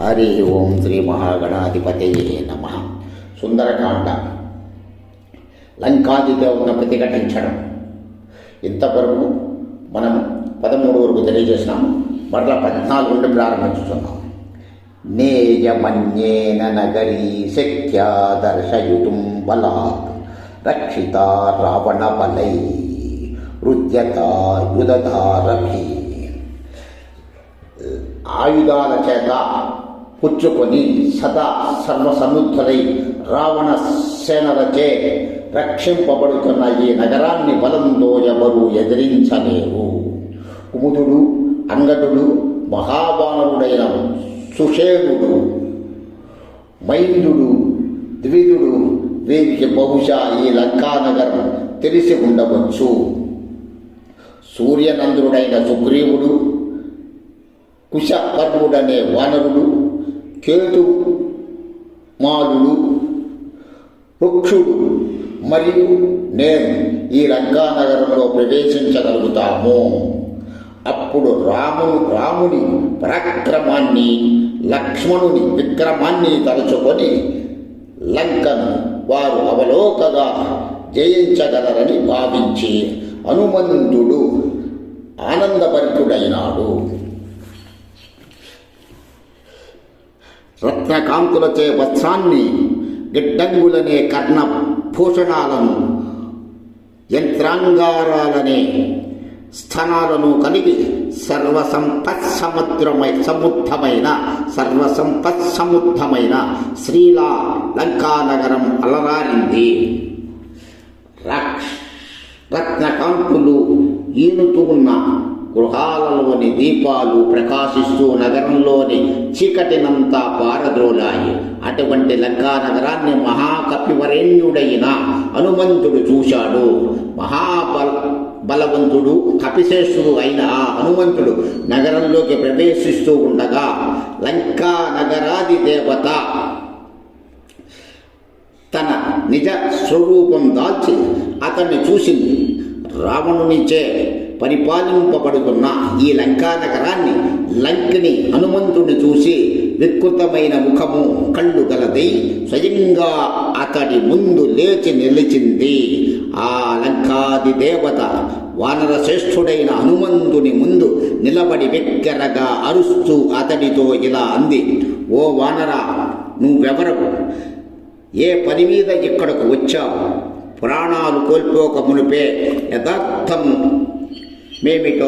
హరి ఓం శ్రీ మహాగణాధిపతయే నమ. సుందరకాండ. లంకాది దేవతను ప్రతిఘటించడం ఇంతవరకు మనం పదమూడు వరకు తెలియజేసినాము. మరలా పద్నాలుగు నుండి ప్రారంభించుతున్నాం నేయమన్యేన నగరీ శక్త్యా దర్శయుతుం బలాత్ రక్షిత రావణ బలై రుద్యత యుధధారభి ఆయుధాల చేత పుచ్చుకొని సదా సర్వసన్నుద్ధులై రావణ సేనలచే రక్షింపబడుతున్న ఈ నగరాన్ని బలంతో ఎవరు ఎదిరించలేరు. కుముదుడు అంగదుడు మహాబాణుడైన సుషేణుడు మైందుడు ద్విదుడు వీరికి బహుశా ఈ లంకానగరం తెలిసి ఉండవచ్చు. సూర్యనందుడైన సుగ్రీవుడు కుశకర్ముడనే వానరుడు కేతు మాలుడు వృక్షుడు మరియు నేను ఈ లంకానగరంలో ప్రవేశించగలుగుతాము. అప్పుడు రామును రాముని పరాక్రమాన్ని లక్ష్మణుని విక్రమాన్ని తలుచుకొని లంకను వారు అవలోకగా జయించగలరని భావించి హనుమంతుడు ఆనందభరితుడైనాడు. రత్నకాంతులచే వస్త్రాన్ని గిడ్డంగులనే కర్ణ భూషణాలను యంత్రాంగారాలనే స్థానాలను కలిగి సర్వసంపత్సముద్రమై సముద్ధమైన సర్వసంపత్సముద్ధమైన శ్రీలా లంకానగరం అలరారింది. రత్నకాంతులు ఈనుతూ ఉన్న గృహాలలోని దీపాలు ప్రకాశిస్తూ నగరంలోని చీకటినంతా పారద్రోలాయి. అటువంటి లంకా నగరాన్ని మహాకపివరేణ్యుడైన హనుమంతుడు చూశాడు. మహాబల బలవంతుడు కపిశేషుడు అయిన ఆ హనుమంతుడు నగరంలోకి ప్రవేశిస్తూ ఉండగా లంకా నగరాది దేవత తన నిజ స్వరూపం దాల్చి అతన్ని చూసింది. రావణునిచే పరిపాలింపబడుతున్న ఈ లంకా నగరాన్ని లంకిని హనుమంతుడు చూసి వికృతమైన ముఖము కళ్ళు గలదై స్వయంగా అతడి ముందు లేచి నిలిచింది. ఆ లంకాది దేవత వానర శ్రేష్ఠుడైన హనుమంతుని ముందు నిలబడి వెక్కరగా అరుస్తూ అతడితో ఇలా అంది ఓ వానర నువ్వెవరవు? ఏ పని మీద ఇక్కడకు వచ్చావు? ప్రాణాలు కోల్పోక మునిపే యథార్థం. మేమిటో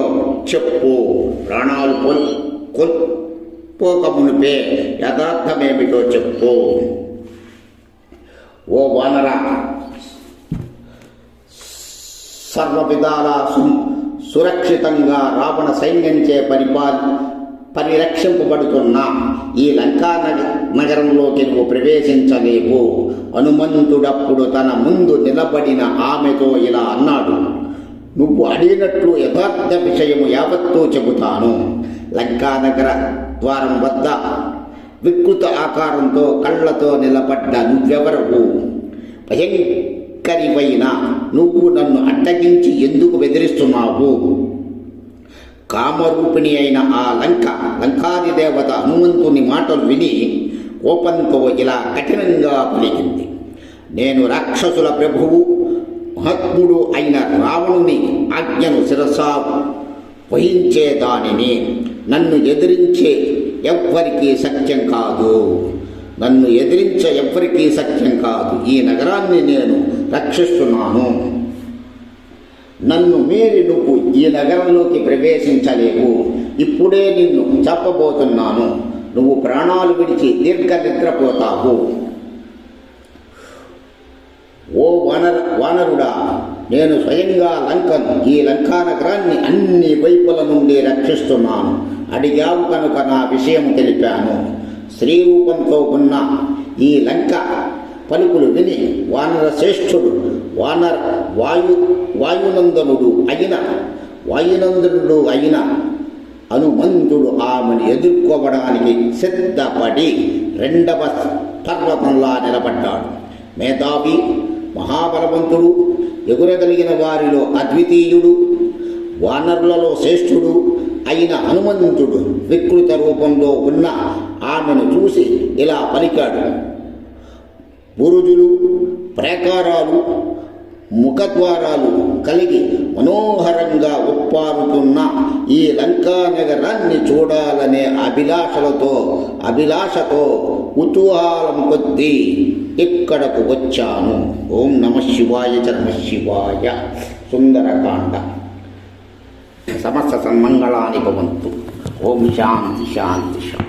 చెప్పు. ప్రాణాలు కోల్ కోల్పోక మునిపే యథార్థమేమిటో చెప్పు. ఓ వానర సర్వ విధాల సురక్షితంగా రావణ సైన్యంచే పరిపాల పరిరక్షింపబడుతున్న. ఈ లంకా నగరంలోకి నువ్వు ప్రవేశించలేవు. హనుమంతుడప్పుడు తన ముందు నిలబడిన ఆమెతో ఇలా అన్నాడు నువ్వు అడిగినట్లు యథార్థ విషయము యావత్తూ చెబుతాను. లంకా నగర ద్వారం వద్ద వికృత ఆకారంతో కళ్ళతో నిలబడ్డ నువ్వెవరవు? భయంకరివైన నువ్వు నన్ను అడ్డగించి ఎందుకు బెదిరిస్తున్నావు? కామరూపిణి అయిన ఆ లంక లంకాది దేవత హనుమంతుని మాటలు విని కోపంతో ఇలా కఠినంగా పలికింది. నేను రాక్షసుల ప్రభువు మహాత్ముడు అయిన రావణుని ఆజ్ఞను శిరసా వహించేదానిని నన్ను ఎదిరించే ఎవ్వరికీ సత్యం కాదు. నన్ను ఎదిరించే ఎవ్వరికీ సత్యం కాదు. ఈ నగరాన్ని నేను రక్షిస్తున్నాను. నన్ను మీరి నువ్వు ఈ నగరంలోకి ప్రవేశించలేవు. ఇప్పుడే నిన్ను చెప్పబోతున్నాను నువ్వు ప్రాణాలు విడిచి దీర్ఘ నిద్రపోతావు ఓ వానర వానరుడా నేను స్వయంగా లంకను ఈ లంకా నగరాన్ని అన్ని వైపుల నుండి రక్షిస్తున్నాను. అడిగావు కనుక నా విషయం తెలిపాను. స్త్రీరూపంతో ఉన్న ఈ లంక పలుకులు విని వానర శ్రేష్ఠుడు వానర వాయు వాయునందనుడు అయిన వాయునందనుడు అయిన హనుమంతుడు ఆమెను ఎదుర్కోవడానికి సిద్ధపడి రెండవ పర్వతంలా నిలబడ్డాడు. మేధావి మహాబలవంతుడు ఎగురగలిగిన వారిలో అద్వితీయుడు వానరులలో శ్రేష్ఠుడు అయిన హనుమంతుడు వికృత రూపంలో ఉన్న ఆమెను చూసి ఇలా పలికాడు. బురుజులు ప్రాకారాలు ముఖద్వారాలు కలిగి మనోహరంగా ఉప్పారుతున్న ఈ లంకా నగరాన్ని చూడాలనే అభిలాషలతో అభిలాషతో కుతూహలం కొద్దీ ఇక్కడకు వచ్చాను. ఓం నమ శివాయ చర్మ శివాయ. సుందరకాండ. సమస్త సన్మంగళాని భవంతు. ఓం శాంతి శాంతి శాంతి.